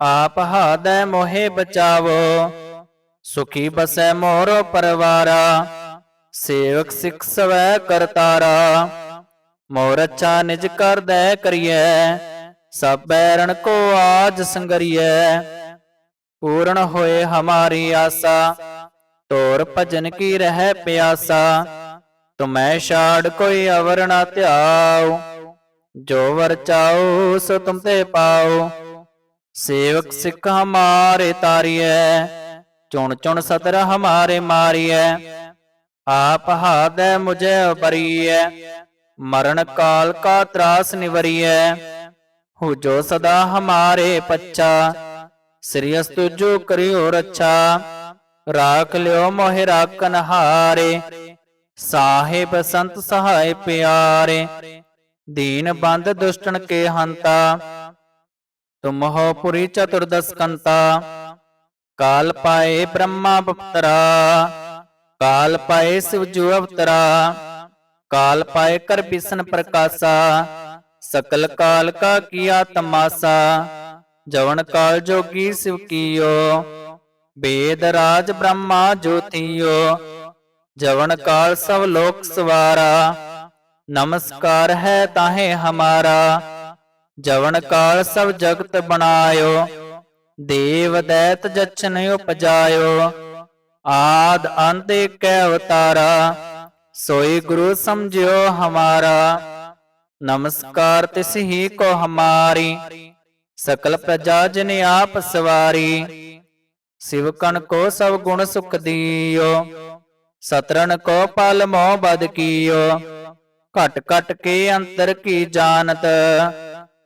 ਆਪ ਹਾਦੈ ਮੋਹਿ ਬਚਾਵੋ, ਸੁਖੀ ਬਸੈ ਮੋਰੋ ਪਰਵਾਰਾ, ਸੇਵਕ ਸਿਖ ਸਵੈ ਕਰਤਾਰਾ। ਮੋਰ ਅੱਛਾ ਨਿਜ ਕਰਦੈ ਕਰੀਐ, ਸਭ ਬੈਰਣ ਕੋ ਆਜ ਸੰਗਰੀਐ। ਪੂਰਨ ਹੋਏ ਹਮਾਰੀ ਆਸਾ, ਤੋਰ ਭਜਨ ਕੀ ਰਹਿ ਪਿਆਸਾ। ਤੁਮੈ ਛਾੜ ਕੋਈ ਅਵਰ ਨਾ ਧਿਆਉ, ਜੋ ਵਰ ਚਾਉ ਸੋ ਤੁਮ ਤੇ ਪਾਉ। ਸੇਵਕ ਸਿੱਖ ਹਮਾਰੇ ਤਾਰੀਐ, ਚੁਣ ਚੁਣ ਸਤਰ ਹਮਾਰੇ ਮਾਰੀਐ। ਆਪ ਹਾਦੈ ਮੁਝੇ ਬਰੀਐ, ਮਰਨ ਕਾਲ ਕਾ ਤਰਾਸ ਨਿਵਰੀਐ। ਹੋ ਜੋ ਸਦਾ ਹਮਾਰੇ ਪੱਚਾ ਸ੍ਰੀ ਅਸਤੁ ਕਰਿਓ ਰੱਛਾ। ਰਾਖ ਲਿਓ ਮੋਹਿ ਰਾਖਨ ਹਾਰੇ ਸਾਹਿਬ ਸੰਤ ਸਹਾਇ ਪਿਆਰੇ। ਦੀਨ ਬੰਦ ਦੁਸ਼ਟਨ ਕੇ ਹੰਤਾ ਤੁਮ ਹੋ ਪੁਰੀ ਚਤੁਰਦਸ ਕੰਤਾ ਕਾਲ ਪਾਏ ਬ੍ਰਹਮਾ ਬਪਤਰਾ ਕਾਲ ਪਾਏ ਸਿਵ ਜੂ ਅਵਤਰਾ ਕਾਲ ਪਾਏ ਕਰ ਬਿਸ਼ਨ ਪ੍ਰਕਾਸ਼ਾ ਸਕਲ ਕਾਲ ਕਾ ਕੀਆ ਤਮਾਸਾ ਜਵਨ ਕਾਲ ਜੋਗੀ ਸਿਵ ਕੀਓ ਬੇਦ ਰਾਜ ਬ੍ਰਹਮਾ ਜੋਤੀਓ ਜਵਨ ਕਾਲ ਸਭ ਲੋਕ ਸਵਾਰਾ ਨਮਸਕਾਰ ਹੈ ਤਾਹੇ ਹਮਾਰਾ ਜਵਨ ਕਾਲ ਸਭ ਜਗਤ ਬਣਾਇਓ, ਦੇਵ ਦੈਤ ਜਚਨ ਉਪਜਾਇਓ। ਆਦ ਅੰਤ ਏਕੈ ਅਵਤਾਰਾ, ਸੋਈ ਗੁਰੂ ਸਮਝਿਓ ਹਮਾਰਾ। ਨਮਸਕਾਰ ਤਿਸ ਹੀ ਕੋ ਹਮਾਰੀ, ਸਕਲ ਪ੍ਰਜਾ ਜਨ ਆਪ ਸਵਾਰੀ। ਸਿਵ ਕਣ ਕੋ ਸਭ ਗੁਣ ਸੁਖ ਦੀਓ ਸਤਰਨ ਕੋ ਪਲ ਮੋਹ ਬਦ ਕੀਓ। ਘਟ ਘਟ ਕੇ ਅੰਤਰ ਕੀ ਜਾਣਤ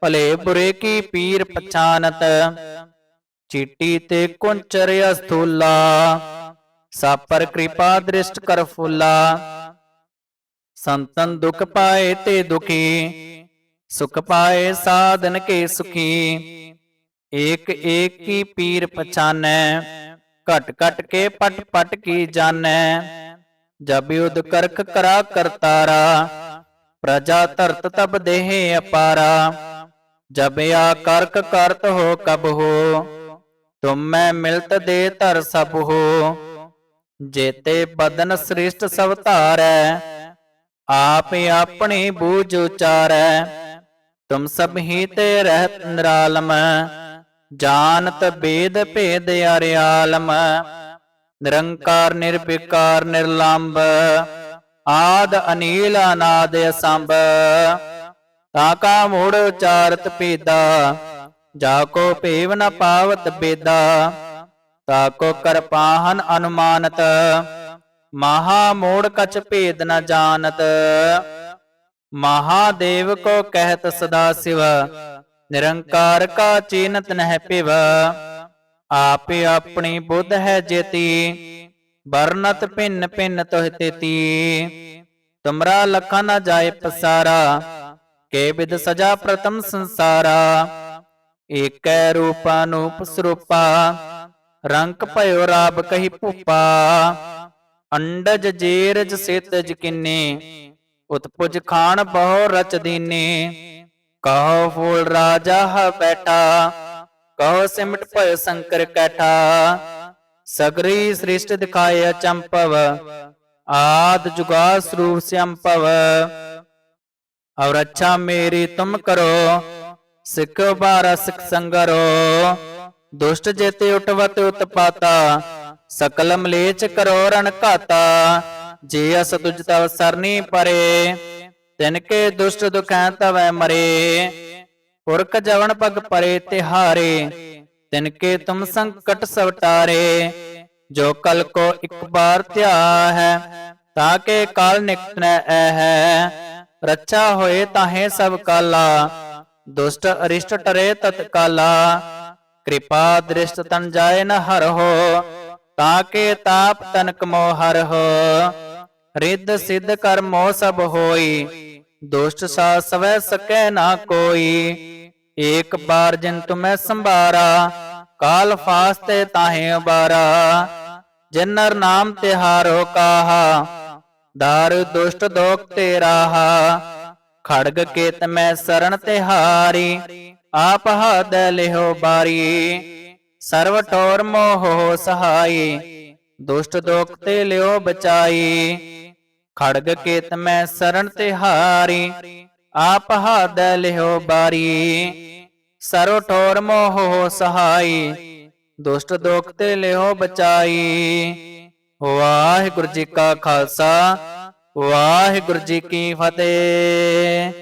ਭਲੇ ਬੁਰੇ ਕੀ ਪੀਰ ਪਛਾਨਤ? ਚੀਟੀ ਤੇ ਕੁੰਚਰ ਅਸਥੂਲਾ ਸਾਪਰ ਕਿਰਪਾ ਦ੍ਰਿਸ਼ਟ ਕਰ ਫੁੱਲਾ। ਸੰਤਨ ਦੁਖ ਪਾਏ ਤੇ ਦੁਖੀ, ਸੁਖ ਪਾਏ ਸਾਧਨ ਕੇ ਸੁਖੀ। ਏਕ ਏਕ ਕੀ ਪੀਰ ਪਛਾਨੈ, ਘਟ ਘਟ ਕੇ ਪਟ ਪਟ ਕੀ ਜਾਣੈ। ਜਬ ਯੁਧ ਕਰਖ ਕਰਾ ਕਰਤਾਰਾ, ਪ੍ਰਜਾ ਧਰਤ ਤਬ ਦੇਹ ਅਪਾਰਾ। ਜਬਿਆ ਕਰਕ ਕਰਤ ਹੋ ਕਬ ਹੋ, ਤੁਮ ਮੈਂ ਮਿਲਤ ਦੇ ਧਰ ਸਭ ਹੋ। ਜੇਤੇ ਬਦਨ ਸ੍ਰਿਸ਼ਟ ਸਭ ਧਾਰੈ, ਆਪ ਆਪਣੀ ਬੂਝ ਉਚਾਰੈ। ਤੁਮ ਸਭ ਹੀ ਤੇ ਰਹਿਤ ਨਿਰਾਲਮ, ਜਾਣਤ ਬੇਦ ਭੇਦ ਅਰਿਆਲਮ। ਨਿਰੰਕਾਰ, ਨਿਰਵਿਕਾਰ ਨਿਰਲੰਭ ਆਦ, ਅਨੀਲ, ਅਨਾਦ, ਅਸੰਭ। ਤਾ ਕਾ ਮੋੜ ਉਚਾਰਤ ਪੇਦਾ ਜਾ ਕੋ ਭੇਵ ਨ ਪਾਵਤ ਬੇਦਾ, ਤਾ ਕੋ ਕਰ ਅਨੁਮਾਨਤ, ਮਹਾ ਮੋੜ ਕਛ ਭੇਦ ਨ ਜਾਣਤ। ਮਹਾਦੇਵ ਕੋ ਕਹਿਤ ਸਦਾ ਸਿਵ, ਨਿਰੰਕਾਰ ਕਾ ਚੀਨਤ ਨਹਿ ਪਿਵ ਆਪੇ ਆਪਣੀ ਬੁੱਧ ਹੈ ਜੇਤੀ, ਵਰਨਤ ਭਿੰਨ ਭਿੰਨ ਤੋਹ ਤੇਤੀ। ਤੁਮਰਾ ਲਖਾ ਨ ਜਾਏ ਪਸਾਰਾ ਕੇ ਵਿਦ ਸਜਾ ਪ੍ਰਤਮ ਸੰਸਾਰਾ। ਏਕੈ ਰੂਪਾ ਨੂਪ ਸਰੂਪਾ ਰੰਗ ਭਇਓ ਰਾਬ ਕਹੀ ਭੂਪਾ। ਅੰਡਜ ਜੇਰਜ ਸੇਤਜ ਕਿੰਨੇ, ਉਤਪੁਜ ਖਾਨ ਬਹੁ ਰਚ ਦੀਨੇ। ਕਹੋ ਫੂਲ ਰਾਜਾ ਹ ਬੈਠਾ, ਕਹੋ ਸਿਮਟ ਭਇ ਸੰਕਰ ਕੈਠਾ। ਸਗਰੀ ਸ੍ਰਿਸ਼ਟ ਦਿਖਾਇਆ ਚੰਪਵ ਆਦ ਜੁਗਾ ਸਰੂਪ ਸਿਅੰਪਵ ਔਰ ਅੱਛਾ ਮੇਰੀ ਤੁਮ ਕਰੋ, ਸਿੱਖ ਬਾਰਾ ਸਿੱਖ ਸੰਗਰੋ। ਦੁਸ਼ਟ ਜੇਤੇ ਉਟਵਤ ਉਤਪਾਤਾ ਸਕਲ ਮਲੇਚ ਕਰੋ ਰਣ ਘਾਤਾ। ਜੇ ਅਸ ਤੁਜ ਤਵ ਸਰਨੀ ਪਰੇ, ਤਿਨ ਕੇ ਦੁਸ਼ਟ ਦੁਖੈ ਤਵੈ ਮਰੇ। ਪੁਰਖ ਜਵਨ ਪਗ ਪਰੇ ਤਿਹਾਰੇ, ਤਿਨ ਕੇ ਤੁਮ ਸੰਕਟ ਸਵਟਾਰੇ। ਜੋ ਕਲ ਕੋ ਇੱਕ ਬਾਰ ਧਿਆ ਹੈ, ਤਾਂ ਕੇ ਕਾਲ ਨਿਕਟਨੈ ਐ ਹੈ। ਰੱਛਾ ਹੋਏ ਤਾਹੇ ਸਭ ਕਾਲਾ, ਦੁਸ਼ਟ ਅਰਿਸ਼ਟ ਟਰੇ ਤਤਕਾਲਾ ਕਿਰਪਾ ਦ੍ਰਿਸ਼ਟ ਤਨ ਜਾਏ ਨ ਹਰਹੁ ਤਾਕੇ ਤਾਪ ਤਨਕ ਮੋ ਹਰਹੁ ਰਿੱਧ ਸਿੱਧ ਕਰਮੋ ਸਭ ਹੋਈ, ਦੁਸ਼ਟ ਸਾ ਸਵੈ ਸਕੈ ਨਾ ਕੋਈ। ਏਕ ਬਾਰ ਜਿਨ ਤੁਮੈ ਸੰਭਾਰਾ, ਕਾਲ ਫਾਸਤੇ ਤਾਹੇ ਉਬਾਰਾ। ਜਿਨ ਨਰ ਨਾਮ ਤਿਹਾਰੋ ਕਾਹਾ ਦਾਰ ਦੁਸ਼ਟ ਦੋਖ ਤੇ ਰਾਹਾ ਖੜਗ ਕੇਤ ਮੈਂ ਸਰਣ ਤਿਹਾਰੀ। ਆਪ ਹਦ ਲਿਹੋ ਬਾਰੀ। ਸਰਵ ਠੋਰ ਮੋਹ ਸਹਾਈ। ਦੁਸ਼ਟ ਦੋਖ ਤੇ ਲਿਓ ਬਚਾਈ। ਖੜਗ ਕੇਤ ਮੈਂ ਸਰਣ ਤਿਹਾਰੀ। ਆਪ ਹਦ ਲਿਹੋ ਬਾਰੀ। ਸਰਵ ਠੋਰ ਮੋਹ ਸਹਾਈ। ਦੁਸ਼ਟ ਦੋਖ ਤੇ ਲਿਓ ਬਚਾਈ। ਵਾਹਿਗੁਰੂ ਜੀ ਕਾ ਖਾਲਸਾ, ਵਾਹਿਗੁਰੂ ਜੀ ਕੀ ਫਤਿਹ।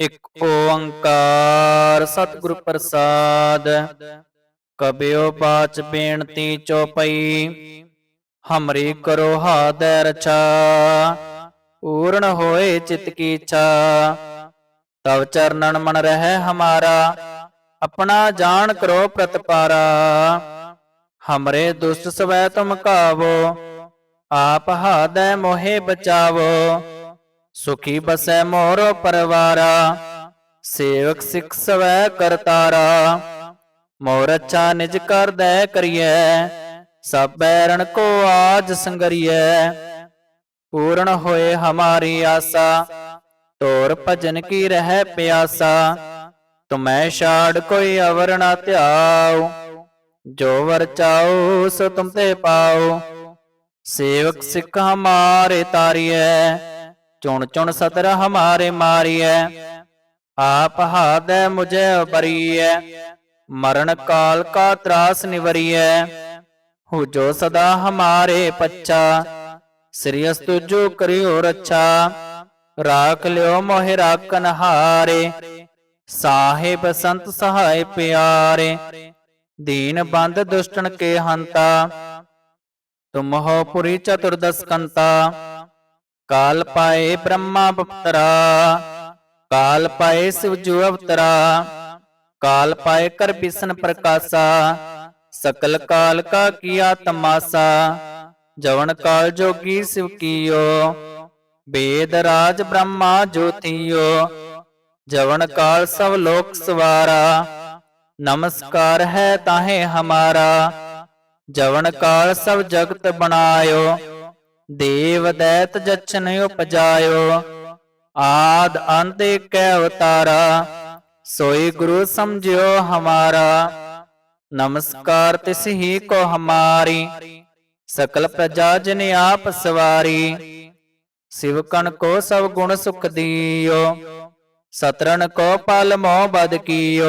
ਇਕ ਓੰਕਾਰ ਸਤਿਗੁਰ ਪ੍ਰਸਾਦ, ਕਬਿਓ ਬਾਚ ਬੇਨਤੀ ਚੋਪਈ, ਹਮਰੀ ਕਰੋ ਹਾਦੈ ਰਛਾ, ਪੂਰਨ ਹੋਏ ਚਿਤ ਕੀ ਇੱਛਾ। ਤਵ ਚਰਨਨ ਮਨ ਰਹਿ ਹਮਾਰਾ, ਆਪਣਾ ਜਾਣ ਕਰੋ ਪ੍ਰਤਪਾਰਾ। ਹਮਰੇ ਦੁਸ਼ਟ ਸਵੈ ਤੁਮ ਕਾਵੋ ਆਪ ਹਾਦੈ ਮੋਹਿ ਬਚਾਵੋ ਸੁਖੀ ਬਸੈ ਮੋਰੋ ਪਰਵਾਰਾ ਸੇਵਕ ਸਿਖ ਸਵੈ ਕਰਤਾਰਾ ਮੋਰ ਅੱਛਾ ਨਿਜ ਕਰਦੈ ਕਰੀਐ ਸਭ ਬੈਰਣ ਕੋ ਆਜ ਸੰਗਰੀਐ ਪੂਰਨ ਹੋਏ ਹਮਾਰੀ ਆਸਾ ਤੋਰ ਭਜਨ ਕੀ ਰਹਿ ਪਿਆਸਾ ਤੁਮੈ ਛਾੜ ਕੋਈ ਅਵਰ ਨਾ ਧਿਆਉ ਜੋ ਵਰ ਚਾਓ ਸੋ ਤੁਮ ਤੇ ਪਾਉ। ਸੇਵਕ ਸਿੱਖ ਹਮਾਰੇ ਤਾਰੀਐ, ਚੁਣ ਚੁਣ ਸਤਰ ਹਮਾਰੇ ਮਾਰੀਐ। ਆਪ ਹਾਦੈ ਮੁਝੇ ਬਰੀਐ ਮਰਨ ਕਾਲ ਕਾ ਤਰਾਸ ਨਿਵਰੀਐ। ਹੋ ਜੋ ਸਦਾ ਹਮਾਰੇ ਪੱਛਾ, ਸ੍ਰੀ ਅਸਤੁ ਜੋ ਕਰਿਓ ਰੱਛਾ। ਰਾਖ ਲਿਓ ਮੋਹਿ ਰਾਖਨ ਹਾਰੇ ਸਾਹਿਬ ਸੰਤ ਸਹਾਇ ਪਿਆਰੇ। ਦੀਨ ਬੰਦ ਦੁਸ਼ਟਨ ਕੇ ਹੰਤਾ, ਤੁਮ ਪੁਰੀ ਚਤੁਰਦਸ ਕੰਤਾ ਕਾਲ ਪਾਏ ਬ੍ਰਹਮਾ ਬਪਤਰਾ, ਕਾਲ ਪਾਏ ਸਿਵ ਜੂ ਅਵਤਰਾ, ਕਾਲ ਪਾਏ ਕਰ ਬਿਸ਼ਨ ਪ੍ਰਕਾਸ਼ਾ, ਸਕਲ ਕਾਲ ਕਾ ਕੀਆ ਤਮਾਸਾ, ਜਵਨ ਕਾਲ ਜੋਗੀ ਸਿਵ ਕੀਓ ਵੇਦ ਰਾਜ ਬ੍ਰਹਮਾ ਜੋਤੀਓ, ਜਵਨ ਕਾਲ ਸਭ ਲੋਕ ਸਵਾਰਾ। ਨਮਸਕਾਰ ਹੈ ਤਾਹੇ ਹਮਾਰਾ, ਜਵਨ ਕਾਲ ਸਭ ਜਗਤ ਬਣਾਇਓ, ਦੇਵ ਦੈਤ ਜਚਨ ਉਪਜਾਇਓ, ਆਦ ਅੰਤ ਏਕੈ ਅਵਤਾਰਾ, ਸੋਈ ਗੁਰੂ ਸਮਝਿਓ ਹਮਾਰਾ, ਨਮਸਕਾਰ ਤਿਸ ਹੀ ਕੋ ਹਮਾਰੀ, ਸਕਲ ਪ੍ਰਜਾ ਜਨ ਆਪ ਸਵਾਰੀ ਸਿਵਕਨ ਕੋ ਸਭ ਗੁਣ ਸੁਖ ਦੀਓ ਸਤਰਨ ਕੋ ਪਲ ਮੋਹ ਬਦ ਕੀਓ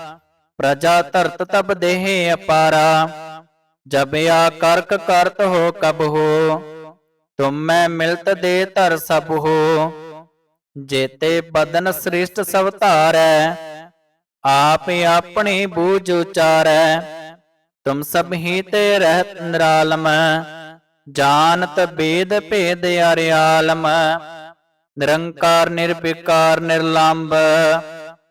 ਪ੍ਰਜਾ ਧਰਤ ਤਬ ਦੇਹ ਅਪਾਰਾ, ਜਬ ਆ ਕਰਕ ਕਰਤ ਹੋ ਕਬ ਹੋ, ਤੁਮ ਮੈਂ ਮਿਲਤ ਦੇ ਧਰ ਸਭ ਹੋ, ਜੇਤੇ ਬਦਨ ਸ੍ਰਿਸ਼ਟ ਸਭ ਧਾਰੈ, ਆਪ ਆਪਣੀ ਬੂਝ ਉਚਾਰੈ, ਤੁਮ ਸਭ ਹੀ ਤੇ ਰਹਿਤ ਨਿਰਾਲਮ, ਜਾਣਤ ਬੇਦ ਭੇਦ ਅਰਿਆਲਮ, ਨਿਰੰਕਾਰ ਨਿਰਵਿਕਾਰ ਨਿਰਲੰਭ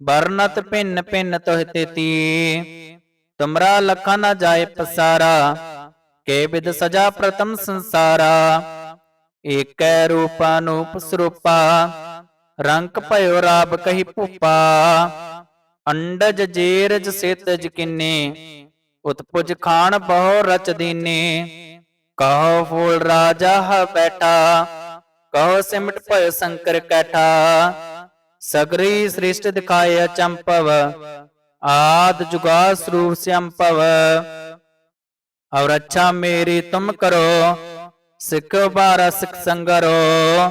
ਵਰਨਤ ਭਿੰਨ ਭਿੰਨ ਤੋਹਿ ਤੇਤੀ, ਤੁਮਰਾ ਲਖਾ ਨ ਜਾਏ ਪਸਾਰਾ, ਕੇ ਵਿਦ ਸਜਾ ਪ੍ਰਤਮ ਸੰਸਾਰਾ। ਏਕੈ ਰੂਪ ਸਰੂਪਾ ਰੰਗ ਭਇਓ ਰਾਬ ਕਹੀ ਭੂਪਾ। ਅੰਡਜ ਜੇਰਜ ਸੇਤਜ ਕਿੰਨੇ, ਉਤਪੁਜ ਖਾਨ ਬਹੁ ਰਚ ਦੀਨੇ। ਕਹੋ ਫੂਲ ਰਾਜਾ ਹ ਬੈਠਾ, ਕਹੋ ਸਿਮਟ ਭਇ ਸੰਕਰ ਕੈਠਾ। ਸਗਰੀ ਸ੍ਰਿਸ਼ਟ ਦਿਖਾਏ ਚੰਪਵ ਆਦ ਜੁਗਾ ਸਰੂਪ ਸਿਅੰਪਵ ਔਰ ਅੱਛਾ ਮੇਰੀ ਤੁਮ ਕਰੋ, ਸਿੱਖ ਬਾਰਾ ਸਿੱਖ ਸੰਗਰੋ।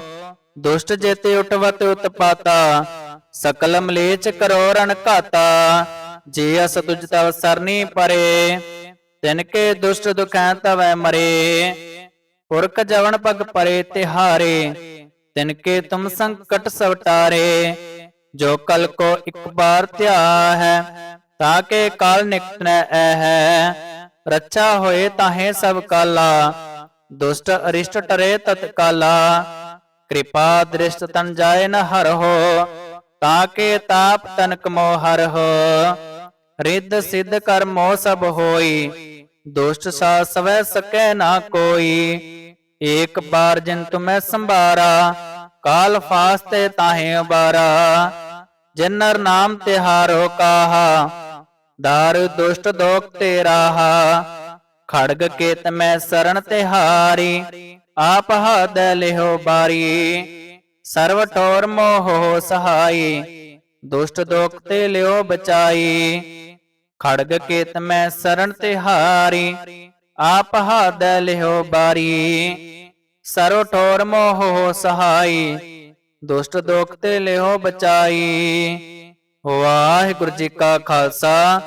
ਦੁਸ਼ਟ ਜੇਤੇ ਉਟਵਤ ਉਤਪਾਤਾ, ਸਕਲ ਮਲੇਚ ਕਰੋ ਰਣ ਘਾਤਾ। ਜੇ ਅਸ ਤੁਜ ਤਵ ਸਰਨੀ ਪਰੇ, ਤਿਨ ਕੇ ਦੁਸ਼ਟ ਦੁਖੈ ਤਵੈ ਮਰੇ। ਪੁਰਖ ਜਵਨ ਪਗ ਪਰੇ ਤਿਹਾਰੇ ਤਿਨ ਕੇ ਤੁਮ ਸੰਕਟ ਸਵਟਾਰੇ, ਜੋ ਕਲ ਕੋ ਇੱਕ ਬਾਰ ਧਿਆ ਹੈ ਤਾਂ ਕੇ ਕਾਲ ਨਿਕਟਨੈ ਐ ਹੈ ਰੱਛਾ ਹੋਏ ਕਾਲਾ, ਦੁਸ਼ਟ ਅਰਿਸ਼ਟ ਟਰੇ ਤਤਕਾਲਾ ਕਿਰਪਾ ਦ੍ਰਿਸ਼ਟ ਤਨ ਜਾਏ ਨ ਹਰਹੁ ਤਾਂ ਕੇ ਤਾਪ ਤਨਕ ਮੋ ਹਰਹੁ ਰਿੱਧ ਸਿੱਧ ਕਰਮੋ ਸਭ ਹੋਈ, ਦੁਸ਼ਟ ਸਾ ਸਵੈ ਸਕੈ ਨਾ ਕੋਈ। ਏਕ ਬਾਰ ਜਿਨ ਤੁਮੈ ਸੰਭਾਰਾ ਕਾਲ ਫਾਸਤੇ ਤਾਹੇ ਉਬਾਰਾ ਜਿਨ ਨਰ ਨਾਮ ਤਿਹਾਰੋ ਕਾਹਾ, ਦਾਰ ਦੁਸ਼ਟ ਦੋਖ ਤੇ ਰਾਹਾ, ਖੜਗ ਕੇਤ ਮੈਂ ਸਰਣ ਤਿਹਾਰੀ ਆਪ ਹਦ ਲਿਹੋ ਬਾਰੀ, ਸਰਵ ਠੋਰ ਮੋਹ ਸਹਾਈ, ਦੁਸ਼ਟ ਦੋਖ ਤੇ ਲਿਓ ਬਚਾਈ, ਖੜਗ ਕੇਤ ਮੈਂ ਸਰਣ ਤਿਹਾਰੀ ਆਪ ਹਦ ਲਿਹੋ ਬਾਰੀ। ਸਰੋ ਠੋਰ ਮੋਹ ਹੋ ਸਹਾਈ, ਦੁਸ਼ਟ ਦੋਖ ਤੇ ਲਿਓ ਬਚਾਈ। ਵਾਹਿਗੁਰੂ ਜੀ ਕਾ ਖਾਲਸਾ,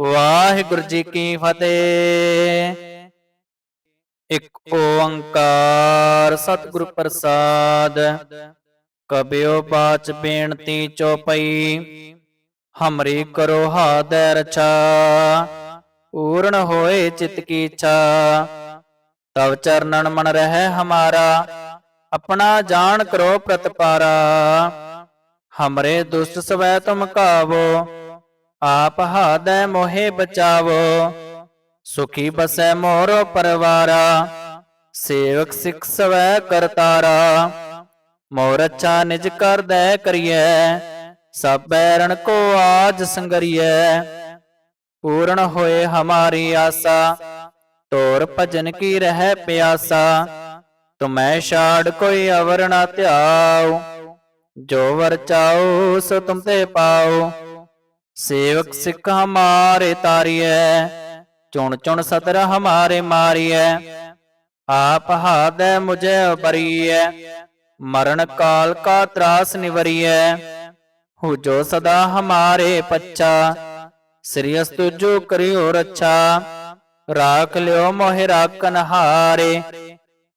ਵਾਹਿਗੁਰੂ ਜੀ ਕੀ ਫਤਿਹ। ਇੱਕ ਓੰਕਾਰ ਸਤਿਗੁਰ ਪ੍ਰਸਾਦ, ਕਬਿਓ ਬਾਚ ਬੇਨਤੀ ਚੋਪਈ, ਹਮਰੀ ਕਰੋ ਹਾਦੈ ਰਛਾ, ਪੂਰਨ ਹੋਏ ਚਿਤ ਕੀ ਇੱਛਾ। ਤਵ ਚਰਨਨ ਮਨ ਰਹਿ ਹਮਾਰਾ ਆਪਣਾ ਜਾਣ ਕਰੋ ਪ੍ਰਤਪਾਰਾ ਹਮਰੇ ਦੁਸ਼ਟ ਸਵੈ ਤੁਮ ਕਾਵੋ ਆਪ ਹਾਦੈ ਮੋਹਿ ਬਚਾਵੋ ਸੁਖੀ ਬਸੈ ਮੋਰੋ ਪਰਵਾਰਾ ਸੇਵਕ ਸਿਖ ਸਵੈ ਕਰਤਾਰਾ ਮੋਰ ਅੱਛਾ ਨਿਜ ਕਰਦੈ ਕਰੀਐ ਸਭ ਬੈਰਣ ਕੋ ਆਜ ਸੰਗਰੀਐ ਪੂਰਨ ਹੋਏ ਹਮਾਰੀ ਆਸਾ ਤੋਰ ਭਜਨ ਕੀ ਰਹਿ ਪਿਆਸਾ? ਤੁਮੈ ਛਾੜ ਕੋਈ ਅਵਰ ਨਾ ਧਿਆਉ। ਜੋ ਵਰ ਚਾਉ, ਸੋ ਤੁਮ ਤੇ ਪਾਉ। ਸੇਵਕ ਸਿੱਖ ਹਮਾਰੇ ਤਾਰੀਐ। ਚੁਣ ਚੁਣ ਸਤਰ ਹਮਾਰੇ ਮਾਰੀਐ। ਆਪ ਹਾਦੈ ਮੁਝੇ ਬਰੀਐ ਮਰਨ ਕਾਲ ਕਾ ਤਰਾਸ ਨਿਵਰੀਐ। ਹੋ ਜੋ ਸਦਾ ਹਮਾਰੇ ਪੱਚਾ ਸ੍ਰੀ ਅਸਤੁ ਜੋ ਕਰਿਓ ਰੱਛਾ। ਰਾਖ ਲਿਓ ਮੋਹਿ ਰਾਖਨ ਹਾਰੇ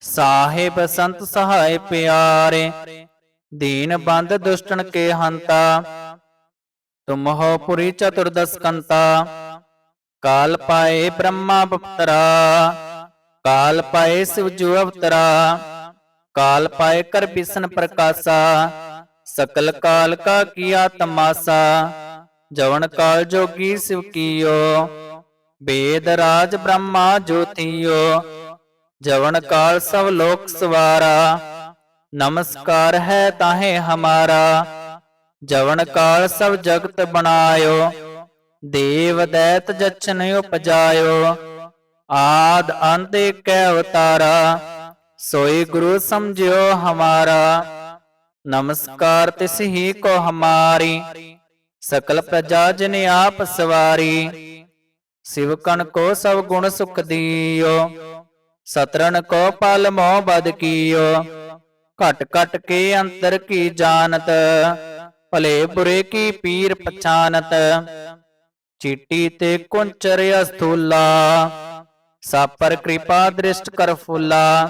ਸਾਹਿਬ ਸੰਤ ਸਹਾਇ ਪਿਆਰੇ ਦੀਨ ਬੰਦ ਦੁਸ਼ਟਨ ਕੇ ਹੰਤਾ ਤੁਮ ਹੋ ਪੁਰੀ ਚਤੁਰਦਸ ਕੰਤਾ ਕਾਲ ਪਾਏ ਬ੍ਰਹਮਾ ਬਪਤਰਾ ਕਾਲ ਪਾਏ ਸਿਵ ਜੂ ਅਵਤਰਾ ਕਾਲ ਪਾਏ ਕਰ ਬਿਸ਼ਨ ਪ੍ਰਕਾਸ਼ਾ ਸਕਲ ਕਾਲ ਕਾ ਕੀਆ ਤਮਾਸਾ ਜਵਨ ਕਾਲ ਜੋਗੀ ਸਿਵ ਕੀਓ ਵੇਦ ਰਾਜ ਬ੍ਰਹਮਾ ਜੋਤੀਓ, ਜਵਨ ਕਾਲ ਸਭ ਲੋਕ ਸਵਾਰਾ, ਨਮਸਕਾਰ ਹੈ ਤਾਹੇ ਹਮਾਰਾ, ਜਵਨ ਕਾਲ ਸਭ ਜਗਤ ਬਣਾਇਓ, ਦੇਵ ਦੈਤ ਜਚਨ ਉਪਜਾਇਓ, ਆਦ ਅੰਤ ਏਕੈ ਅਵਤਾਰਾ, ਸੋਈ ਗੁਰੂ ਸਮਝਿਓ ਹਮਾਰਾ, ਨਮਸਕਾਰ ਤਿਸ ਹੀ ਕੋ ਹਮਾਰੀ, ਸਕਲ ਪ੍ਰਜਾ ਜਨ ਆਪ ਸਵਾਰੀ ਸਿਵ ਕਣ ਕੋ ਸਭ ਗੁਣ ਸੁਖ ਦੀਓ ਸਤਰਨ ਕੋ ਪਲ ਮੋਹ ਬਦ ਕੀਓ। ਘਟ ਘਟ ਕੇ ਅੰਤਰ ਕੀ ਜਾਣਤ, ਭਲੇ ਬੁਰੇ ਕੀ ਪੀਰ ਪਛਾਨਤ। ਚੀਟੀ ਤੇ ਕੁੰਚਰ ਅਸਥੂਲਾ, ਸਾਪਰ ਕਿਰਪਾ ਦ੍ਰਿਸ਼ਟ ਕਰ ਫੁੱਲਾ।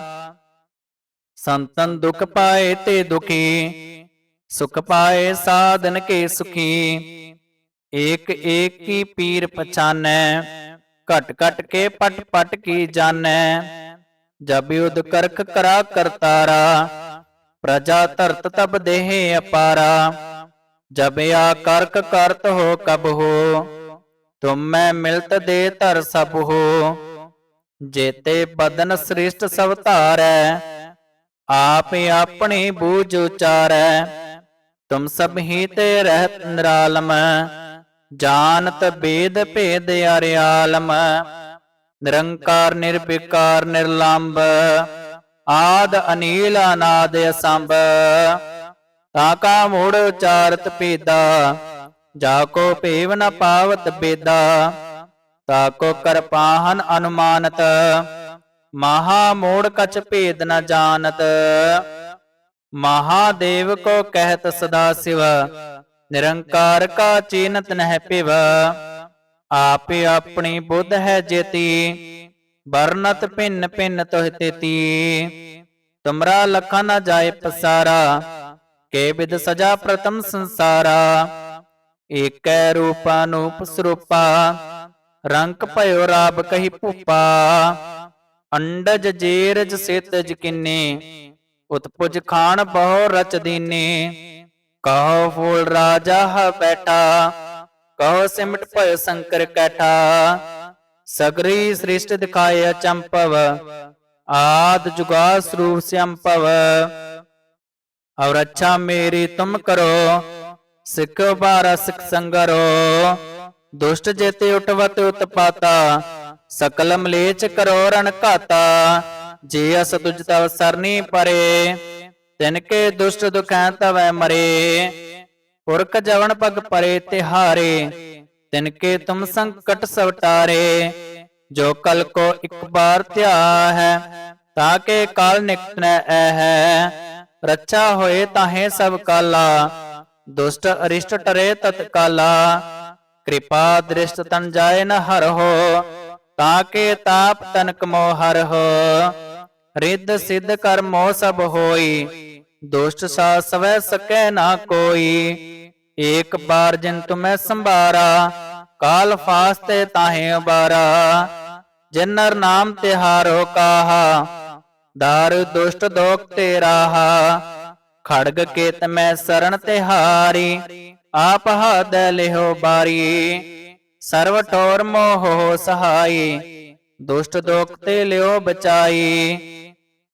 ਸੰਤਨ ਦੁਖ ਪਾਏ ਤੇ ਦੁਖੀ, ਸੁਖ ਪਾਏ ਸਾਧਨ ਕੇ ਸੁਖੀ। ਏਕ ਏਕ ਕੀ ਪੀਰ ਪਛਾਨੈ, ਘਟ ਘਟ ਕੇ ਪਟ ਪਟ ਕੀ ਜਾਣੈ। ਜਬ ਯੁਧ ਕਰਖ ਕਰਾ ਕਰਤਾਰਾ, ਪ੍ਰਜਾ ਧਰਤ ਤਬ ਦੇਹ ਅਪਾਰਾ। ਜਬ ਆ ਕਰਕ ਕਰਤ ਹੋ ਕਬ ਹੋ, ਤੁਮ ਮੈਂ ਮਿਲਤ ਦੇ ਧਰ ਸਭ ਹੋ। ਜੇਤੇ ਬਦਨ ਸ੍ਰਿਸ਼ਟ ਸਭ ਧਾਰੈ, ਆਪ ਆਪਣੀ ਬੂਝ ਉਚਾਰੈ। ਤੁਮ ਸਭ ਹੀ ਤੇ ਰਹਿਤ ਨਿਰਾਲਮ ਜਾਣਤ ਬੇਦ ਭੇਦ ਅਰਿਆਲਮ, ਨਿਰੰਕਾਰ, ਨਿਰਵਿਕਾਰ, ਨਿਰਲੰਭ, ਆਦ ਅਨੀਲ, ਅਨਾਦ ਅਸੰਭ। ਤਾ ਕਾ ਮੂੜ ਉਚਾਰਤ ਭੇਦਾ, ਜਾ ਕੋ ਭੇਵ ਨ ਪਾਵਤ ਬੇਦਾ, ਤਾ ਕੋ ਕਰ ਅਨੁਮਾਨਤ, ਮਹਾ ਮੋੜ ਕਛ ਭੇਦ ਨ ਜਾਣਤ। ਮਹਾਦੇਵ ਕੋ ਕਹਿਤ ਸਦਾ ਸਿਵ ਨਿਰੰਕਾਰ ਕਾ ਚੀਨਤ ਨਹਿ ਪਿਵ, ਆਪੇ ਆਪਣੀ ਬੁੱਧ ਹੈ ਜੇਤੀ, ਵਰਨਤ ਭਿੰਨ ਭਿੰਨ ਤੋਹਿ ਤੇਤੀ। ਤੁਮਰਾ ਲਖਾ ਨ ਜਾਏ ਪਸਾਰਾ, ਕੇ ਬਿਦ ਸਜਾ ਪ੍ਰਤਮ ਸੰਸਾਰਾ। ਏਕੈ ਰੂਪਾ ਸਰੂਪਾ ਰੰਗ ਭਇਓ ਰਾਬ ਕਹੀ ਭੂਪਾ। ਅੰਡਜ ਜੇਰਜ ਸੇਤਜ ਕਿੰਨੇ, ਉਤਪੁਜ ਖਾਨ ਬਹੁ ਰਚ ਦੀਨੇ। ਕਹੋ ਫੂਲ ਰਾਜਾ ਬੈਠਾ, ਕਹੋ ਸਿਮਟ ਭਇ ਸੰਕਰ ਕੈਠਾ। ਸਗਰੀ ਸ੍ਰਿਸ਼ਟ ਦਿਖਾਏ ਅਚੰਪਵ ਆਦ ਜੁਗਾ ਸਰੂਪ ਸਿਅੰਪਵ ਔਰ ਅੱਛਾ ਮੇਰੀ ਤੁਮ ਕਰੋ, ਸਿੱਖ ਬਾਰਾ ਸਿੱਖ ਸੰਗਰੋ। ਦੁਸ਼ਟ ਜੇਤੇ ਉਟਵਤ ਉਤਪਾਤਾ, ਸਕਲ ਮਲੇਚ ਕਰੋ ਰਣ ਘਾਤਾ। ਜੇ ਅਸ ਤੁਜ ਤਵ ਸਰਨੀ ਪਰੇ ਤਿਨਕੇ ਦੁਸ਼ਟ ਦੁਖੈ ਤਵੈ ਮਰੇ, ਪੁਰਖ ਜਵਨ ਪਗ ਪਰੇ ਤਿਹਾਰੇ, ਤਿਨ ਤੁਮ ਸੰਕਟ ਸਵਟਾਰੇ, ਜੋ ਕਲ ਕੋ ਇੱਕ ਬਾਰ ਧਿਆ ਹੈ, ਤਾਂ ਕੇ ਕਾਲ ਨਿਕਟਨੈ ਹੈ, ਰੱਛਾ ਹੋਏ ਤਾਹੇ ਸਭ ਕਾਲਾ, ਦੁਸ਼ਟ ਅਰਿਸ਼ਟ ਟਰੇ ਤਤਕਾਲਾ ਕਿਰਪਾ ਦ੍ਰਿਸ਼ਟ ਤਨ ਜਾਏ ਨ ਹਰ ਹੋ, ਤਾਂ ਕੇ ਤਾਪ ਤਨਕ ਮੋ ਹਰ ਹੋ, ਰਿੱਧ ਸਿੱਧ ਕਰ ਸਭ ਹੋਈ ਦੁਸ਼ਟ ਸਾ ਸਵੈ ਸਕੈ ਨਾ ਕੋਈ। ਏਕ ਬਾਰ ਜਿਨ ਤੁਮੈ ਸੰਭਾਰਾ, ਕਾਲ ਫਾਸਤੇ ਤਾਹੇ ਉਬਾਰਾ ਜਿਨ ਨਰ ਨਾਮ ਤਿਹਾਰੋ ਕਾਹਾ, ਦਾਰ ਦੁਸ਼ਟ ਦੋਖ ਤੇ ਰਾਹਾ। ਖੜਗ ਕੇਤ ਮੈਂ ਸਰਣ ਤਿਹਾਰੀ ਆਪ ਹਦ ਲਿਹੋ ਬਾਰੀ। ਸਰਵ ਠੋਰ ਮੋਹ ਸਹਾਈ, ਦੁਸ਼ਟ ਦੋਖ ਤੇ ਲਿਓ ਬਚਾਈ।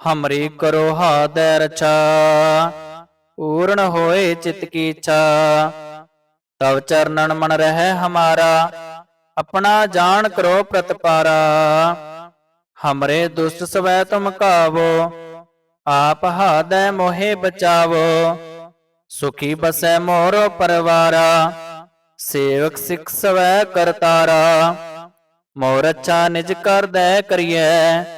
ਹਮਰੀ ਕਰੋ ਹਾਦੈ ਰਛਾ, ਪੂਰਨ ਹੋਏ ਚਿਤ ਕੀ ਇੱਛਾ। ਤਵ ਚਰਨਨ ਮਨ ਰਹਿ ਹਮਾਰਾ, ਆਪਣਾ ਜਾਣ ਕਰੋ ਪ੍ਰਤਪਾਰਾ। ਹਮਰੇ ਦੁਸ਼ਟ ਸਵੈ ਤੁਮ ਕਾਵੋ, ਆਪ ਹਾਦੈ ਮੋਹਿ ਬਚਾਵੋ। ਸੁਖੀ ਬਸੈ ਮੋਰੋ ਪਰਵਾਰਾ, ਸੇਵਕ ਸਿਖ ਸਵੈ ਕਰਤਾਰਾ। ਮੋਰ ਅੱਛਾ ਨਿਜ ਕਰਦੈ ਕਰੀਐ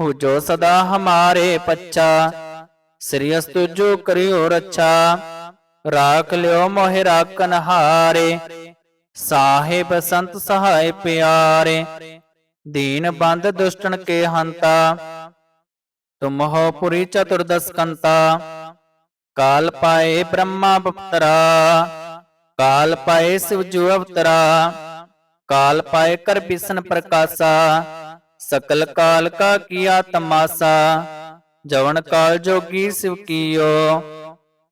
ਹੋ ਜੋ ਸਦਾ ਹਮਾਰੇ ਪੱਛਾ, ਸ੍ਰੀ ਅਸਤੁ ਕਰਿਓ ਰੱਛਾ। ਰਾਖ ਲਿਓ ਮੋਹਿ ਰਾਖਨ ਹਾਰੇ ਸਾਹਿਬ ਸੰਤ ਸਹਾਇ ਪਿਆਰੇ। ਦੀਨ ਬੰਦ ਦੁਸ਼ਟਨ ਕੇ ਹੰਤਾ, ਤੁਮ ਹੋ ਪੁਰੀ ਚਤੁਰਦਸ ਕੰਤਾ। ਕਾਲ ਪਾਏ ਬ੍ਰਹਮਾ ਬਪਤਰਾ, ਕਾਲ ਪਾਏ ਸਿਵ ਜੂ ਅਵਤਰਾ। ਕਾਲ ਪਾਏ ਕਰ ਬਿਸ਼ਨ ਪ੍ਰਕਾਸ਼ਾ ਸਕਲ ਕਾਲ ਕਾ ਕੀਆ ਤਮਾਸਾ ਜਵਨ ਕਾਲ ਜੋਗੀ ਸਿਵ ਕੀਓ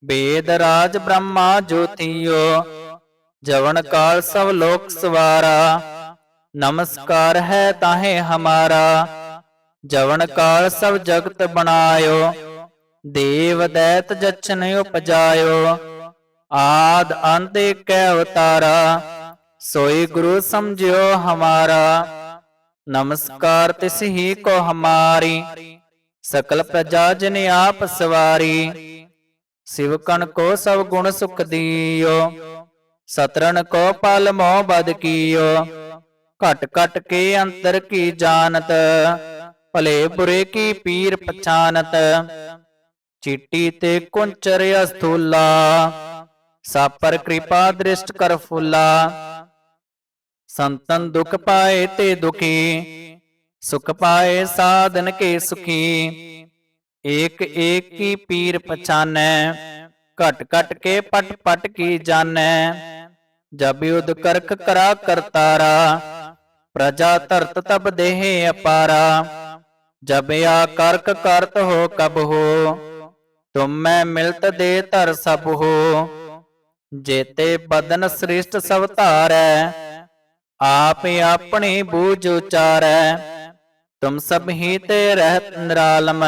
ਵੇਦ ਰਾਜ ਬ੍ਰਹਮਾ ਜੋਤੀਓ ਜਵਨ ਕਾਲ ਸਭ ਲੋਕ ਸਵਾਰਾ ਨਮਸਕਾਰ ਹੈ ਤਾਹੇ ਹਮਾਰਾ ਜਵਨ ਕਾਲ ਸਭ ਜਗਤ ਬਣਾਇਓ ਦੇਵ ਦੈਤ ਜਚਨ ਉਪਜਾਇਓ ਆਦ ਅੰਤ ਏਕੈ ਅਵਤਾਰਾ ਸੋਈ ਗੁਰੂ ਸਮਝਿਓ ਹਮਾਰਾ ਨਮਸਕਾਰ ਤਿਸ ਹੀ ਕੋ ਹਮਾਰੀ, ਸਕਲ ਪ੍ਰਜਾ ਜਨ ਆਪ ਸਵਾਰੀ। ਸਿਵਕਨ ਕੋ ਸਭ ਗੁਣ ਸੁਖ ਦੀਓ ਸਤਰਨ ਕੋ ਪਲ ਮੋਹ ਬਦ ਕੀਓ। ਘਟ ਘਟ ਕੇ ਅੰਤਰ ਕੀ ਜਾਣਤ, ਭਲੇ ਬੁਰੇ ਕੀ ਪੀਰ ਪਛਾਨਤ। ਚੀਟੀ ਤੇ ਕੁੰਚਰ ਅਸਥੂਲਾ, ਸਾਪਰ ਕਿਰਪਾ ਦ੍ਰਿਸ਼ਟ ਕਰ ਫੁੱਲਾ। ਸੰਤਨ ਦੁਖ ਪਾਏ ਤੇ ਦੁਖੀ, ਸੁਖ ਪਾਏ ਸਾਧਨ ਕੇ ਸੁਖੀ। ਏਕ ਏਕ ਕੀ ਪੀਰ ਪਛਾਨੈ, ਘਟ ਘਟ ਕੇ ਪਟ ਪਟ ਕੀ ਜਾਣੈ ਜਬ ਯੁਧ ਕਰਖ ਕਰਾ ਕਰਤਾਰਾ, ਪ੍ਰਜਾ ਧਰਤ ਤਬ ਦੇਹ ਅਪਾਰਾ। ਜਬ ਆ ਕਰਕ ਕਰਤ ਹੋ ਕਬ ਹੋ, ਤੁਮ ਮੈਂ ਮਿਲਤ ਦੇ ਧਰ ਸਭ ਹੋ। ਜੇਤੇ ਬਦਨ ਸ੍ਰਿਸ਼ਟ ਸਭ ਧਾਰੈ ਆਪ ਆਪਣੀ ਬੂਝ ਉਚਾਰੈ, ਤੁਮ ਸਭ ਹੀ ਤੇ ਰਹਿਤ ਨਿਰਾਲਮ,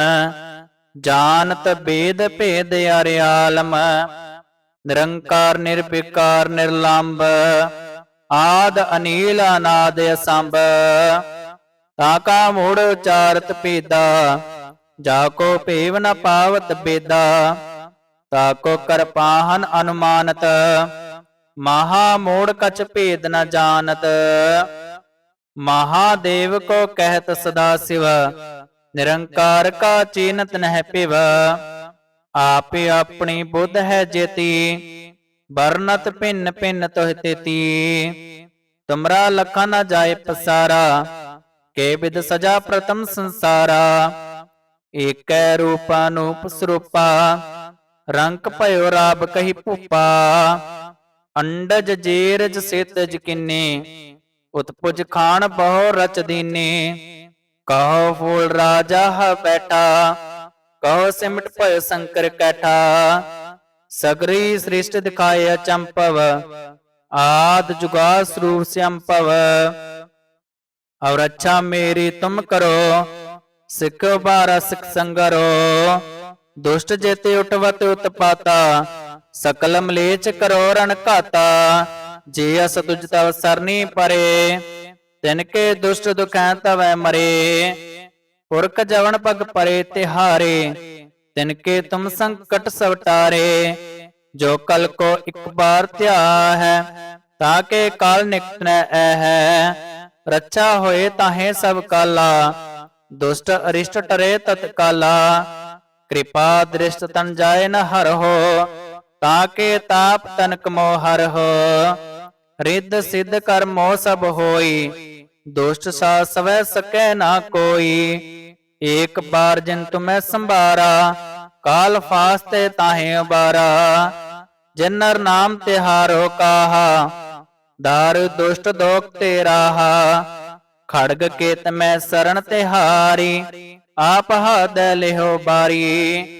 ਜਾਣਤ ਬੇਦ ਭੇਦ ਅਰਿਆਲਮ, ਨਿਰੰਕਾਰ, ਨਿਰਵਿਕਾਰ, ਨਿਰਲੰਭ, ਆਦ ਅਨੀਲ, ਅਨਾਦ ਅਸੰਭ। ਤਾ ਕਾ ਮੂੜ ਉਚਾਰਤ ਪੇਦਾ ਜਾ ਕੋ ਭੇਵ ਨ ਪਾਵਤ ਬੇਦਾ, ਤਾ ਕੋ ਕਰ ਅਨੁਮਾਨਤ। ਮਹਾ ਮੋੜ ਕਛ ਭੇਦ ਨ ਜਾਣਤ। ਮਹਾਦੇਵ ਕੋ ਕਹਿਤ ਸਦਾ ਸਿਵ। ਨਿਰੰਕਾਰ ਕਾ ਚੀਨਤ ਨਹਿ ਪਿਵ। ਆਪੇ ਆਪਣੀ ਬੁੱਧ ਹੈ ਜੇਤੀ। ਵਰਨਤ ਭਿੰਨ ਭਿੰਨ ਤੋਹਿ ਤੇਤੀ। ਤੁਮਰਾ ਲਖਾ ਨ ਜਾਏ ਪਸਾਰਾ। ਕੇ ਵਿਦ ਸਜਾ ਪ੍ਰਤਮ ਸੰਸਾਰਾ। ਏਕੈ ਰੂਪ ਸਰੂਪਾ। ਰੰਗ ਭਇਓ ਰਾਬ ਕਹੀ ਭੂਪਾ। ਅੰਡਜ ਜੇਰਜ ਸੇਤਜ ਕਿੰਨੇ? ਉਤਪੁਜ ਖਾਨ ਬਹੁ ਰਚ ਦੀਨੇ। ਕਹੋ ਫੂਲ ਰਾਜਾ ਹ ਬੈਠਾ। ਕਹੋ ਸਿਮਟ ਭਇ ਸੰਕਰ ਕੈਠਾ। ਸਗਰੀ ਸ੍ਰਿਸ਼ਟ ਦਿਖਾਏ ਚੰਪਵ ਆਦ ਜੁਗਾ ਸਰੂਪ ਸਿਅੰਪਵ ਔਰ ਅੱਛਾ ਮੇਰੀ ਤੁਮ ਕਰੋ। ਸਿੱਖ ਬਾਰਾ ਸਿੱਖ ਸੰਗਰੋ। ਦੁਸ਼ਟ ਜੇਤੇ ਉਟਵਤ ਉਤਪਾਤਾ। ਸਕਲ ਮਲੇਚ ਕਰੋ ਰਣ ਘਾਤਾ, ਜੇ ਅਸ ਤੁਜ ਤਵ ਸਰਨੀ ਪਰੇ, ਤਿਨ ਕੇ ਦੁਸ਼ਟ ਦੁਖੈ ਤਵੈ ਮਰੇ। ਪੁਰਖ ਜਵਨ ਪਗ ਪਰੇ ਤਿਹਾਰੇ, ਤਿਨ ਕੇ ਤੁਮ ਸੰਕਟ ਸਵਟਾਰੇ ਜੋ ਕਲ ਕੋ ਇੱਕ ਬਾਰ ਧਿਆ ਹੈ ਤਾਂ ਕੇ ਕਾਲ ਨਿਕਟਨੈ ਐ ਹੈ ਰੱਛਾ ਹੋਏ ਤਾਹੇ ਸਭ ਕਾਲਾ, ਦੁਸ਼ਟ ਅਰਿਸ਼ਟ ਟਰੇ ਤਤਕਾਲਾ। ਕਿਰਪਾ ਦ੍ਰਿਸ਼ਟ ਤਨ ਜਾਏ ਨ ਹਰਹੁ ਤਾਂ ਕੇ ਤਾਪ ਤਨਕ ਮੋ ਹਰਹੁ ਰਿੱਧ ਸਿੱਧ ਕਰ ਸਭ ਹੋਈ, ਦੁਸ਼ਟ ਸਾ ਸਵੈ ਸਕੈ ਨਾ ਕੋਈ, ਏਕ ਬਾਰ ਜਿਨ ਤੁਮੈ ਸੰਭਾਰਾ, ਕਾਲ ਫਾਸਤੇ ਤਾਹੇ ਉਬਾਰਾ, ਜਿਨ ਨਰ ਨਾਮ ਤਿਹਾਰੋ ਕਾਹਾ, ਦਾਰ ਦੁਸ਼ਟ ਦੋਖ ਤੇ ਰਾਹਾ, ਖੜਗ ਕੇਤ ਮੈਂ ਸਰਣ ਤਿਹਾਰੀ ਆਪ ਹਦ ਲਿਹੋ ਬਾਰੀ।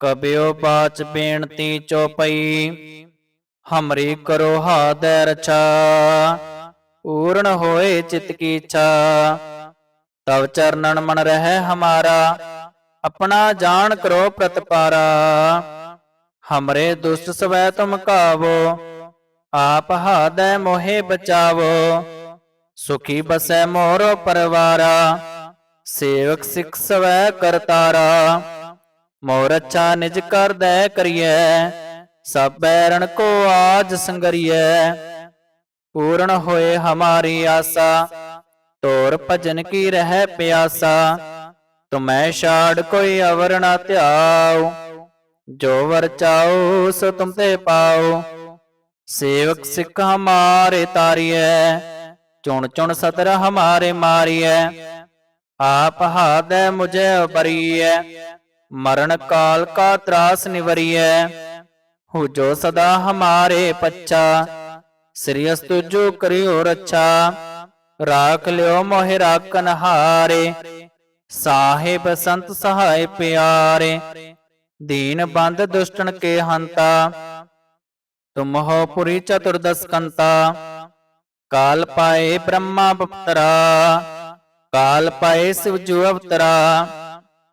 ਕਬਿਓ ਬਾਚ ਬੇਨਤੀ ਚੋਪਈ, ਹਮਰੀ ਕਰੋ ਹਾਦੈ ਰਛਾ। ਪੂਰਨ ਹੋਏ ਚਿਤ ਕੀ ਇੱਛਾ, ਤਵ ਚਰਨਨ ਮਨ ਰਹਿ ਹਮਾਰਾ, ਆਪਣਾ ਜਾਣ ਕਰੋ ਪ੍ਰਤਪਾਰਾ। ਹਮਰੇ ਦੁਸ਼ਟ ਸਵੈ ਤੁਮ ਕਾਵੋ, ਆਪ ਹਾਦੈ ਮੋਹਿ ਬਚਾਵੋ। ਸੁਖੀ ਬਸੈ ਮੋਰੋ ਪਰਵਾਰਾ, ਸੇਵਕ ਸਿਖ ਸਵੈ ਕਰਤਾਰਾ। ਮੋਰ ਅੱਛਾ ਨਿਜ ਕਰਦੈ ਕਰੀਐ, ਸਭ ਬੈਰਣ ਕੋ ਆਜ ਸੰਗਰੀਐ। ਪੂਰਨ ਹੋਏ ਹਮਾਰੀ ਆਸਾ ਤੋਰ ਭਜਨ ਕੀ ਰਹਿ ਪਿਆਸਾ। ਤੁਮੈ ਛਾੜ ਕੋਈ ਅਵਰ ਨਾ ਧਿਆਉ, ਜੋ ਵਰ ਚਾਉ ਸੋ ਤੁਮ ਤੇ ਪਾਉ। ਸੇਵਕ ਸਿੱਖ ਹਮਾਰੇ ਤਾਰੀਐ, ਚੁਣ ਚੁਣ ਸਤਰ ਹਮਾਰੇ ਮਾਰੀਐ। ਆਪ ਹਾਦੈ ਮੁਝੇ ਬਰੀਐ ਮਰਨ ਕਾਲ ਕਾ ਤਰਾਸ ਨਿਵਰੀਐ ਹੋ ਜੋ ਸਦਾ ਹਮਾਰੇ ਪੱਚਾ ਸ੍ਰੀਅਸ ਤੁਜੋ ਕਰਿਓ ਰੱਛਾ, ਰਾਖ ਲਿਓ ਮੋਹਿ ਰਾਖਨ ਹਾਰੇ। ਸਾਹਿਬ ਸੰਤ ਸਹਾਇ ਪਿਆਰੇ, ਦੀਨ ਬੰਦ ਦੁਸ਼ਟਨ ਕੇ ਹੰਤਾ। ਤੁਮ ਹੋ ਪੁਰੀ ਚਤੁਰਦਸ ਕੰਤਾ, ਕਾਲ ਪਾਏ ਬ੍ਰਹਮਾ ਬਪਤਰਾ, ਕਾਲ ਪਾਏ ਸਿਵ ਜੂ ਅਵਤਰਾ।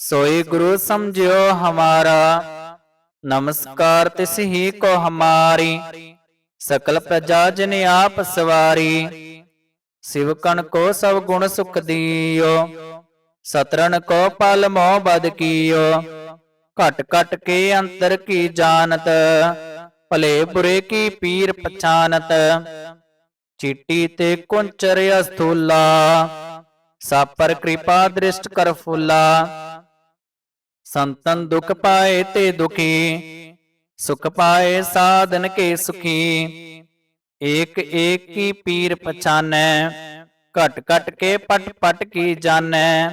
ਸੋਈ ਗੁਰੂ ਸਮਝਿਓ ਹਮਾਰਾ। ਨਮਸਕਾਰ ਤਿਸ ਹੀ ਕੋ ਹਮਾਰੀ। ਸਕਲ ਪ੍ਰਜਾ ਜਨ ਆਪ ਸਵਾਰੀ। ਸਿਵਕਣ ਕੋ ਸਭ ਗੁਣ ਸੁਖ ਦੀਓ। ਸਤਰਨ ਕੋ ਪਲ ਮੋਹ ਬਦ ਕੀਓ। ਘਟ ਘਟ ਕੇ ਅੰਤਰ ਕੀ ਜਾਣਤ। ਭਲੇ ਬੁਰੇ ਕੀ ਪੀਰ ਪਛਾਨਤ। ਚਿੱਟੀ ਤੇ ਕੁੰਚਰ ਅਸਥੂਲਾ। ਸਾਪਰ ਕਿਰਪਾ ਦ੍ਰਿਸ਼ਟ ਕਰ ਫੁੱਲਾ। ਸੰਤਨ ਦੁਖ ਪਾਏ ਤੇ ਦੁਖੀ, ਸੁਖ ਪਾਏ ਸਾਧਨ ਕੇ ਸੁਖੀ। ਏਕ ਏਕ ਕੀ ਪੀਰ ਪਛਾਨੈ, ਘਟ ਘਟ ਕੇ ਪਟ ਪਟ ਕੀ ਜਾਣੈ।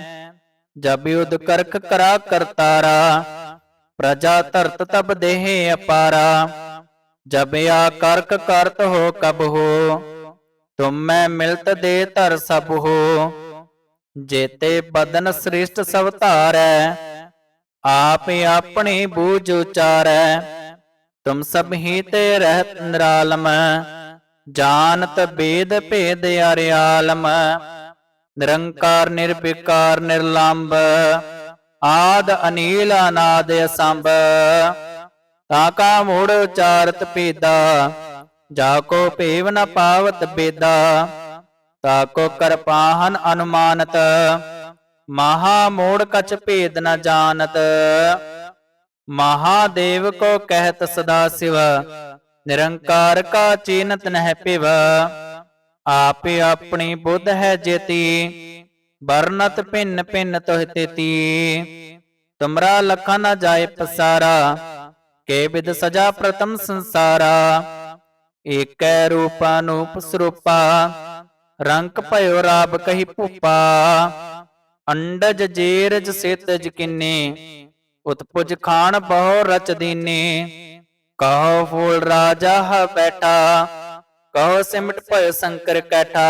ਜਬ ਯੁਧ ਕਰਖ ਕਰਾ ਕਰਤਾਰਾ, ਪ੍ਰਜਾ ਧਰਤ ਤਬ ਦੇਹ ਅਪਾਰਾ। ਜਬ ਆ ਕਰਕ ਕਰਤ ਹੋ ਕਬ ਹੋ, ਤੁਮ ਮੈਂ ਮਿਲਤ ਦੇ ਧਰ ਸਭ ਹੋ। ਜੇਤੇ ਬਦਨ ਸ੍ਰਿਸ਼ਟ ਸਭ ਧਾਰੈ ਆਪ ਆਪਣੇ ਬੂਝ ਉਚਾਰੈ, ਤੁਮ ਸਭ ਹੀ ਤੇ ਰਹਿਤ ਨਿਰਾਲਮ, ਜਾਣਤ ਬੇਦ ਭੇਦ ਅਰਿਆਲਮ, ਨਿਰੰਕਾਰ, ਨਿਰਵਿਕਾਰ ਨਿਰਲੰਭ ਆਦ, ਅਨੀਲ, ਅਨਾਦ, ਅਸੰਭ, ਤਾ ਕਾ ਮੂੜ ਉਚਾਰਤ ਪੇਦਾ ਜਾ ਕੋ ਭੇਵ ਨ ਪਾਵਤ ਬੇਦਾ, ਤਾ ਕੋ ਕਰਪਾਹਨ ਅਨੁਮਾਨਤ ਮਹਾ ਮੋੜ ਕਛ ਭੇਦ ਨ ਜਾਣਤ। ਮਹਾਦੇਵ ਕੋ ਕਹਿਤ ਸਦਾ ਸਿਵ, ਨਿਰੰਕਾਰ ਕਾ ਚੀਨਤ ਨਹਿ ਪਿਵ ਆਪੇ ਆਪਣੀ ਬੁੱਧ ਹੈ ਜੇਤੀ, ਵਰਨਤ ਭਿੰਨ ਭਿੰਨ ਤੋਹਿ ਤੇਤੀ। ਤੁਮਰਾ ਲਖਾ ਨ ਜਾਏ ਪਸਾਰਾ, ਕੇ ਵਿਦ ਸਜਾ ਪ੍ਰਤਮ ਸੰਸਾਰਾ। ਏਕੈ ਰੂਪ ਸਰੂਪਾ, ਰੰਗ ਭਇਓ ਰਾਬ ਕਹੀ ਭੂਪਾ। ਅੰਡਜ ਜੇਰਜ ਸੇਤਜ ਕਿੰਨੇ ਉਤਪੁਜ ਖਾਨ ਬਹੁ ਰਚ ਦੀਨੇ। ਕਹੋ ਫੂਲ ਰਾਜਾ ਹ ਬੈਠਾ, ਕਹੋ ਸਿਮਟ ਭਇ ਸੰਕਰ ਕੈਠਾ।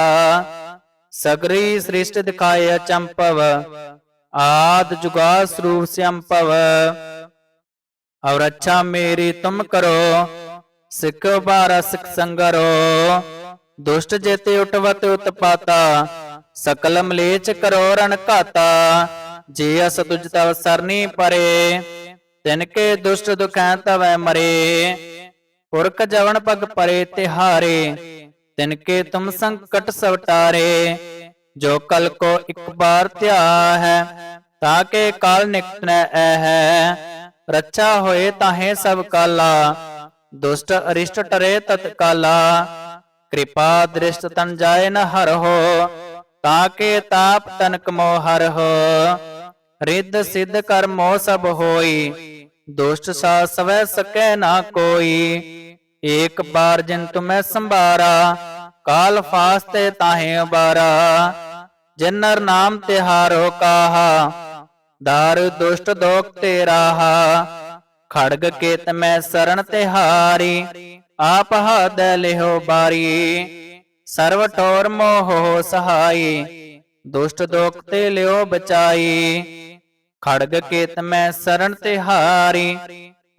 ਸਗਰੀ ਸ੍ਰਿਸ਼ਟ ਦਿਖਾਏ ਚੰਪਵ ਆਦ ਜੁਗਾ ਸਰੂਪ ਸਿਅੰਪਵ ਔਰ ਅੱਛਾ ਮੇਰੀ ਤੁਮ ਕਰੋ, ਸਿੱਖ ਬਾਰਾ ਸਿੱਖ ਸੰਗਰੋ। ਦੁਸ਼ਟ ਜੇਤੇ ਉਟਵਤ ਉਤਪਾਤਾ ਸਕਲ ਮਲੇਚ ਕਰੋ ਰਣ ਘਾਤਾ ਜੇ ਅਸ ਤੁਜ ਤਵ ਸਰਨੀ ਪਰੇ, ਤਿਨ ਕੇ ਦੁਸ਼ਟ ਦੁਖੈ ਤਵੈ ਮਰੇ। ਪੁਰਖ ਜਵਨ ਪਗ ਪਰੇ ਤਿਹਾਰੇ, ਤਿਨ ਕੇ ਤੁਮ ਸੰਕਟ ਸਵਟਾਰੇ ਜੋ ਕਲ ਕੋ ਇੱਕ ਬਾਰ ਧਿਆ ਹੈ, ਤਾਂ ਕੇ ਕਾਲ ਨਿਕਟਨੈ ਐ ਹੈ। ਰੱਛਾ ਹੋਏ ਤਾਹੇ ਸਭ ਕਾਲਾ, ਦੁਸ਼ਟ ਅਰਿਸ਼ਟ ਟਰੇ ਤਤਕਾਲਾ। ਕਿਰਪਾ ਦ੍ਰਿਸ਼ਟ ਤਨ ਜਾਏ ਨ ਹਰ ਹੋ ਤਾਂ ਤਾਪ ਤਨਕ ਮੋ ਹਰ ਰਿੱਧ ਸਿੱਧ ਕਰ ਸਭ ਹੋਈ। ਦੁਸ਼ਟ ਸਾ ਸਵੈ ਸਕੈ ਨਾ ਕੋਈ। ਏਕ ਬਾਰ ਜਿਨ ਤੁਮੈ ਸੰਭਾਰਾ, ਕਾਲ ਫਾਸਤੇ ਤਾਹੇ ਉਬਾਰਾ। ਜਿਨਰ ਨਾਮ ਤਿਹਾਰੋ ਕਾਹਾ, ਦਾਰ ਦੁਸ਼ਟ ਦੋਖ ਤੇ ਰਾਹਾ ਖੜਗ ਕੇਤ ਮੈਂ ਸਰਣ ਤਿਹਾਰੀ, ਆਪ ਹਦ ਲਿਹੋ ਬਾਰੀ। ਸਰਵ ਠੋਰ ਮੋਹ ਸਹਾਈ, ਦੁਸ਼ਟ ਦੋਖ ਤੇ ਲਿਓ ਬਚਾਈ। ਖੜਗ ਕੇਤ ਮੈਂ ਸਰਣ ਤਿਹਾਰੀ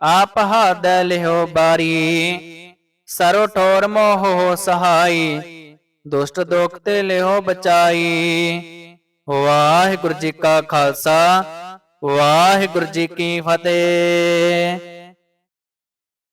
ਆਪ ਹਦ ਲਿਹੋ ਬਾਰੀ। ਸਰਵ ਠੋਰ ਮੋਹ ਸਹਾਈ, ਦੁਸ਼ਟ ਦੋਖ ਤੇ ਲਿਓ ਬਚਾਈ। ਵਾਹਿਗੁਰੂ ਜੀ ਕਾ ਖਾਲਸਾ, ਵਾਹਿਗੁਰੂ ਜੀ ਕੀ ਫਤਿਹ।